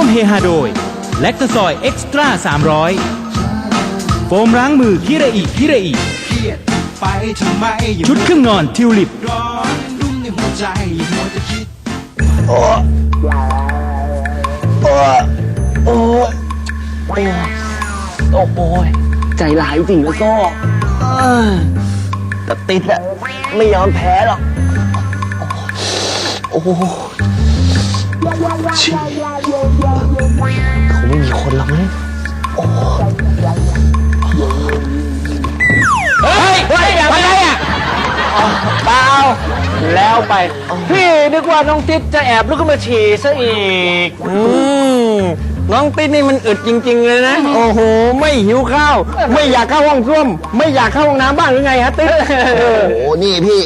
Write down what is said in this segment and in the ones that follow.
วมเฮฮาโดยแลคตาซอยเอ็กซ์ตร้า300 โฟมล้างมือคิระอิคิระอิเครียดไปทำไมอย่าชุดเครื่องนอนทิวลิป ร้อนรุ่มในหัวใจอย่ามัวแต่คิด โอ้โอ้โอ้โอ้โอ้โอ้ยใจร้ายจริงแล้วก็เออแต่ติดอะไม่ยอมแพ้หรอก โอ้โหชิ เขาไม่มีคนหรอกนะโอ้เฮ้ยเฮ้ยอะไรอะเปล่าแล้วไป พี่นึกว่าน้องติ๊ดจะแอบลุกขึ้นมาฉี่ซะอีก อืมน้องติ๊ดนี่มันอึดจริง ๆ เลยนะ โอ้โห ไม่หิวข้าว ไม่อยากเข้าห้องส้วม ไม่อยากเข้าห้องน้ำบ้างหรือไงฮะติ๊ดโอ้โห นี่พี่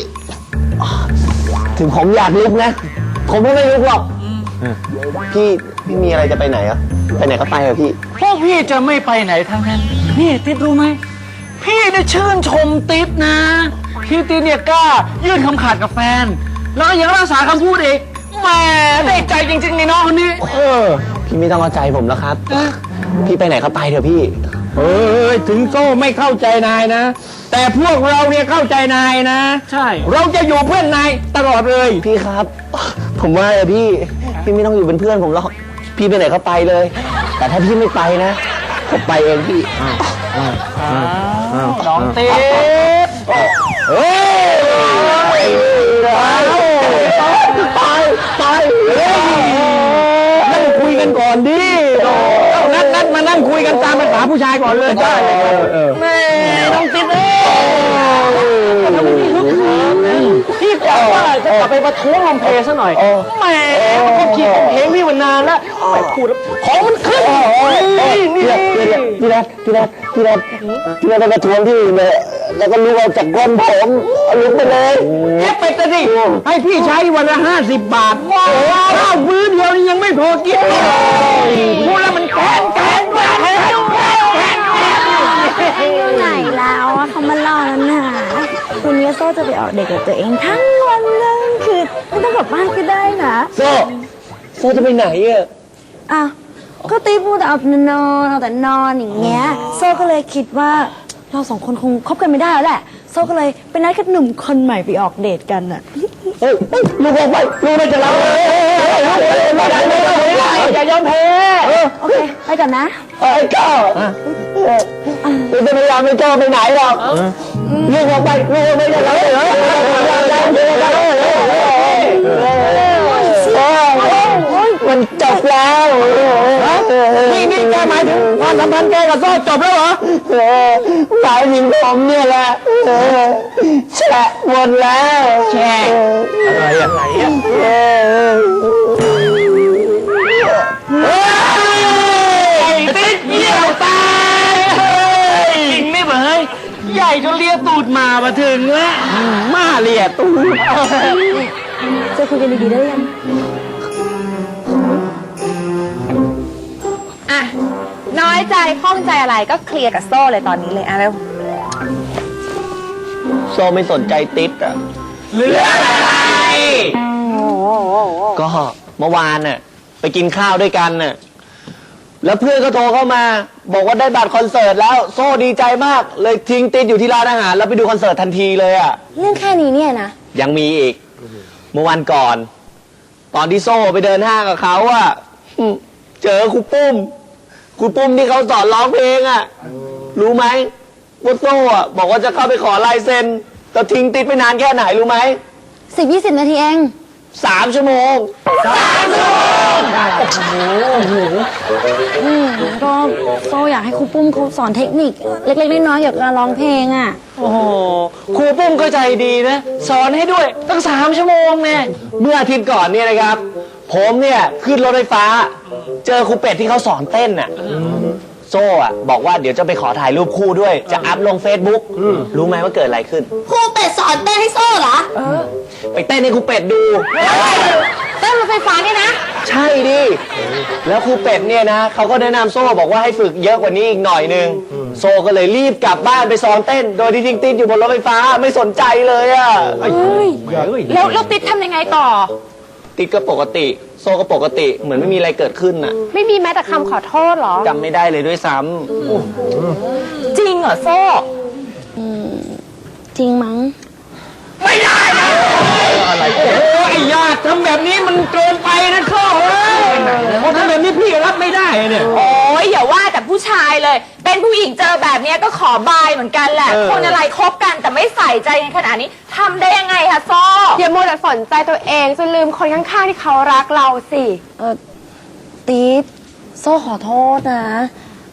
ถึงผมอยากลุกนะ ผมก็ไม่ลุกหรอกพี่ พี่มีอะไรจะไปไหนอะไปไหนก็ไปเถอะพี่ พวกพี่จะไม่ไปไหนทั้งนั้น นี่ติ๊ดรู้ไหม พี่เนี่ยชื่นชมติ๊ดนะพี่ติ๊ดเนี่ยกล้ายื่นคำขาดกับแฟน แล้วก็ยังรักษาคำพูดอีกแหมได้ใจจริงๆในน้องคนนี้ เออ พี่ไม่ต้องเอาใจผมแล้วครับ พี่ไปไหนก็ไปเถอะพี่ เอ้ยถึงโซ่ไม่เข้าใจนายนะ แต่พวกเราเนี่ยเข้าใจนายนะใช่ เราจะอยู่เพื่อนนายตลอดเลย พี่ครับ ผมว่าเถอะพี่ พี่ไม่ต้องอยู่เป็นเพื่อนผมหรอก พี่ไปไหนก็ไปเลย แต่ถ้าพี่ไม่ไปนะ ผมไปเองพี่น้องติ๊ดเฮ้ยไปไปเฮ้ยนั่งคุยกันก่อนดิ นัดนัดมานั่งคุยกันตามภาษาผู้ชายก่อนเลยได้ ว่าจะกลับไปประท้วงลมเพลซะหน่อยแหมมันก็คิดเพลงพี่มานานแล้วไปพูดแล้วของมันขึ้นนี่นี่พี่นัทพี่นัทพี่นัทพี่นัทไปประท้วงที่อื่นเลยแล้วก็ลุกออกจากก้นผมเอาลุกไปเลยเก็บไปจะดิให้พี่ใช้วันละห้าสิบบาทข้าวมื้อเดียวนี่ยังไม่พอกินพูดแล้วมันแค้นแค้นแค้นแค้น อยู่ไหนแล้วอะเขามาล่อแล้วนะวันนี้โซ่จะไปออก เด็กกับตัวเองทั้งวันเลยคือไม่ต้องกลับบ้านก็ได้นะโซ่โซ่จะไปไหนอะอะก็ตีพูดแต่เอาแต่นอนเอาแต่นอนอย่างเงี้ยโซ่ก็เลยคิดว่าเราสองคนคงคบกันไม่ได้แล้วแหละโซ่ก็เลยไปนัดกับหนุ่มคนใหม่ไปออกเดทกันอะเฮ้ยเฮ้ยลุกออกไปลุกไปจะรับอย่ายอมแพ้โอเคไปก่อนนะ ไอ้ก้าวคุณจะพยายามไม่จ้อไปไหนหรอก ลุกออกไปลุกออกไปจะรับเหรอมันจบแล้วนี่นี่แกหมายถึงความสัมพันธ์แกกับโซ่จบแล้วเหรอหมายถึงผมเนี่ยแหละแฉะหมดแล้วแฉะอะไรอะไร ใหญ่จนเลียตูดมามาถึงแล้วมาเลียตูจะคุยกันดีๆได้ยังอะน้อยใจข้องใจอะไรก็เคลียร์กับโซ่เลยตอนนี้เลยอะเร็วโซไม่สนใจติ๊ดอะเรื่องอะไรก็เมื่อวานน่ะไปกินข้าวด้วยกันน่ะ แล้วเพื่อนก็โทรเข้ามา บอกว่าได้บัตรคอนเสิร์ตแล้วโซ่ดีใจมากเลยทิ้งติ๊ดอยู่ที่ร้านอาหาร แล้วไปดูคอนเสิร์ตทันทีเลยอะ เรื่องแค่นี้เนี่ยนะ ยังมีอีก เมื่อวันก่อน ตอนที่โซ่ไปเดินห้างกับเขาอะหึเจอครูปุ้มครูปุ้มที่เขาสอนร้องเพลงอะ รู้ไหมว่าโซ่อะบอกว่าจะเข้าไปขอลายเซ็นแต่ทิ้งติ๊ดไปนานแค่ไหนรู้ไหม สิบยี่สิบนาทีเอง สามชั่วโมงอืมก็โซ่อยากให้ครูปุ้มเขาสอนเทคนิค เล็กๆน้อยๆเกี่ยวกับการร้องเพลงอะ โอ้โหครูปุ้มก็ใจดีนะ สอนให้ด้วยตั้งสามชั่วโมงเนี่ยเมื่ออาทิตย์ก่อนเนี่ยนะครับ ผมเนี่ยขึ้นรถไฟฟ้า เจอครูเป็ดที่เขาสอนเต้นน่ะ โซ่อะบอกว่าเดี๋ยวจะไปขอถ่ายรูปคู่ด้วย จะอัพลงเฟซบุ๊กรู้ไหมว่าเกิดอะไรขึ้น ครูเป็ดสอนเต้นให้โซ่เหรอไปเต้นให้ครูเป็ดดู เต้นรถไฟฟ้าเนี่ยนะ ใช่ดิ แล้วครูเป็ดเนี่ยนะเขาก็แนะนำโซ่บอกว่าให้ฝึกเยอะกว่านี้อีกหน่อยนึง โซ่ก็เลยรีบกลับบ้านไปซ้อมเต้น โดยที่ทิ้งติดอยู่บนรถไฟฟ้าไม่สนใจเลยอะแล้วแล้วติ๊ดทำยังไงต่อ ติดก็ปกติ โซ่ก็ปกติ เหมือนไม่มีอะไรเกิดขึ้นน่ะไม่มีแม้แต่คำขอโทษเหรอ จำไม่ได้เลยด้วยซ้จริงเหรอโซ่ จริงมั้งโอ้ย ไอ้ญาติทำแบบนี้มันเกินไปนะโซ่เอ้ยพอทำแบบนี้พี่ก็รับไม่ได้เนี่ย โอ้ยอย่าว่าแต่ผู้ชายเลย เป็นผู้หญิงเจอแบบเนี้ยก็ขอบายเหมือนกันแหละคนอะไรคบกันแต่ไม่ใส่ใจกันขนาดนี้ทำได้ยังไงคะโซ่ อย่ามัวแต่สนใจตัวเองจนลืมคนข้างๆที่เขารักเราสิเออติ๊บโซ่ขอโทษนะ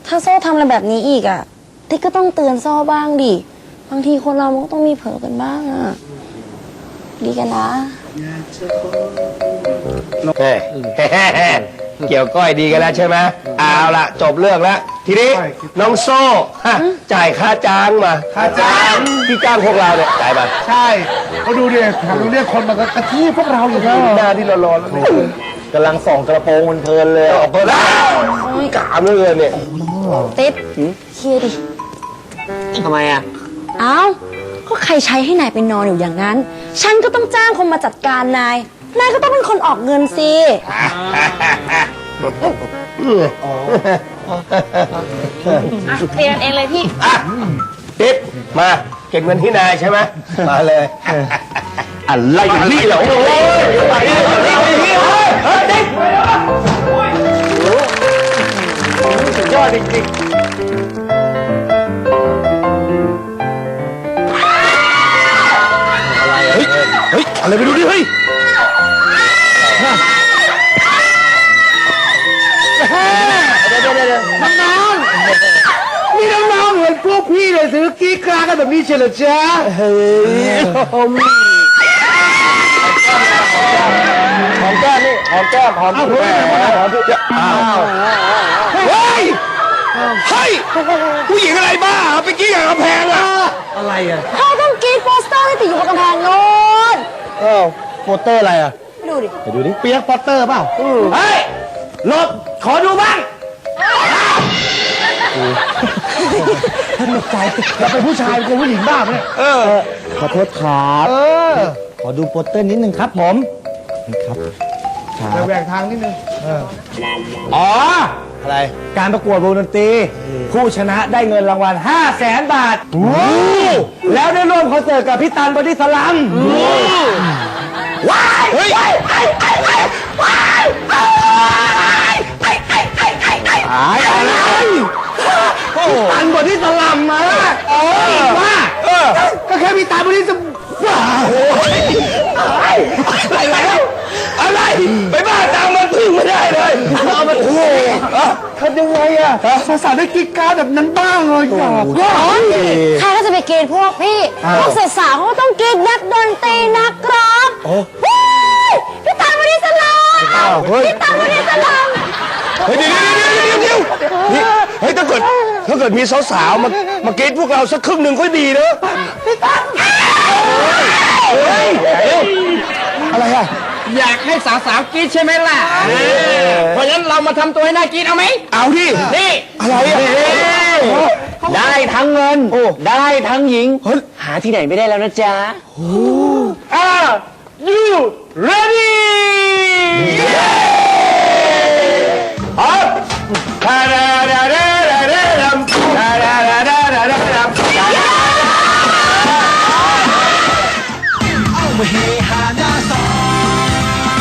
ถ้าโซ่ทำอะไรแบบนี้อีกอะ่ะติ๊บก็ต้องเตือนโซ่บ้างดิ บางทีคนเรามันก็ต้องมีเผลอกันบ้างอะ่ะ ดีกันนะ เฮ้ยเกี่ยวก้อยดีกันแล้วใช่ไหมเอาละจบเรื่องแล้ว ทีนี้น้องโซ่ฮะจ่ายค่าจ้างมา ค่าจ้างที่จ้างพวกเราเนี่ยจ่ายมาใช่เขาดูดิทางเรียกคนมากระทืบพวกเราอยู่แล้วหน้าที่เรารอแล้วเนี่ยกำลังส่องกระโปรงมันเพลินเลยออกเพลินแล้วกามเหลยเนี่ย ติ๊บเคลียร์ดิทำไมอะ เอ้า ก็ใครใช้ให้นายไปนอนอยู่อย่างนั้น ฉันก็ต้องจ้างคนมาจัดการนาย นายก็ต้องเป็นคนออกเงินสิเคลียร์กันเองเลยพี่ ติ๊บมาเก็บเงินที่นายใช่ไหมมาเลยอะไรอย่างนี้เหรอโอ้ยอะไรอย่างนี้เฮ้ยเฮ้ยติ๊บสุดยอดจริงๆ กี้กลากันแบบนี้เชียวเหรอจ๊ะเฮ้ยหอมแก้มนี่หอมแก้มหอมแก้มหอมทุกอ้าวเฮ้ยเฮ้ยผู้หญิงอะไรบ้าไปกี้กับกำแพงอะอะไรอะเขาต้องกรีดโปสเตอร์ที่ติดอยู่บนกำแพงโน้นเอ้าโปสเตอร์อะไรอะดูดิไปดูดิเปียกโปสเตอร์เปล่าเฮ้ยหลบขอดูบ้าง ใจเราเป็นผู้ชายเป็นผู้หญิงบ้าไหมเนี่ยเออ ขอโทษครับ เออขอดูโปสเตอร์นิดนึงครับผมนี่ครับแหวกทางนิดนึงอ๋อ อะไร การประกวดวงดนตรี ผู้ชนะได้เงินรางวัล 5 0 0แสนบาท แล้วได้ร่วมคอนเสิร์ตกับพี่ตันบอดี้สลัมว้ายเฮ้ยว้ายว้ายว้ายว้ายอะไรพี่ตันบอดี้สลัมมาเออว่าก็แค่พี่ตันบอดี้สลัมว้าวอะไรแล้วอะไรไปบ้าตามมันพึ่งไม่ได้เลยเอามันโอ้โหทำยังไงอะสาวๆได้กิ๊กการ์ดแบบนั้นบ้างเลยอยากใครก็จะไปกรีดพวกพี่ พวกสาวๆเขาก็ต้องกรีดนักดนตรีนักร้องเฮ้ยพี่ตามมาดิสลามพี่ตามมาดิสลามเฮ้ยเดี๋ยว นี่เฮ้ยถ้าเกิดถ้าเกิดมีสาวๆมามากรีดพวกเราสักครึ่งหนึ่งก็ดีนะพี่ตั้งเฮ้ยอะไรอะอยากให้สาวๆกรีดใช่ไหมล่ะเพราะฉะนั้นเรามาทำตัวให้น่ากรีดเอาไหมเอาดินี่ อะไรอะได้ทั้งเงิน ได้ทั้งหญิง หาที่ไหนไม่ได้แล้วนะจ๊ะอ่า you ready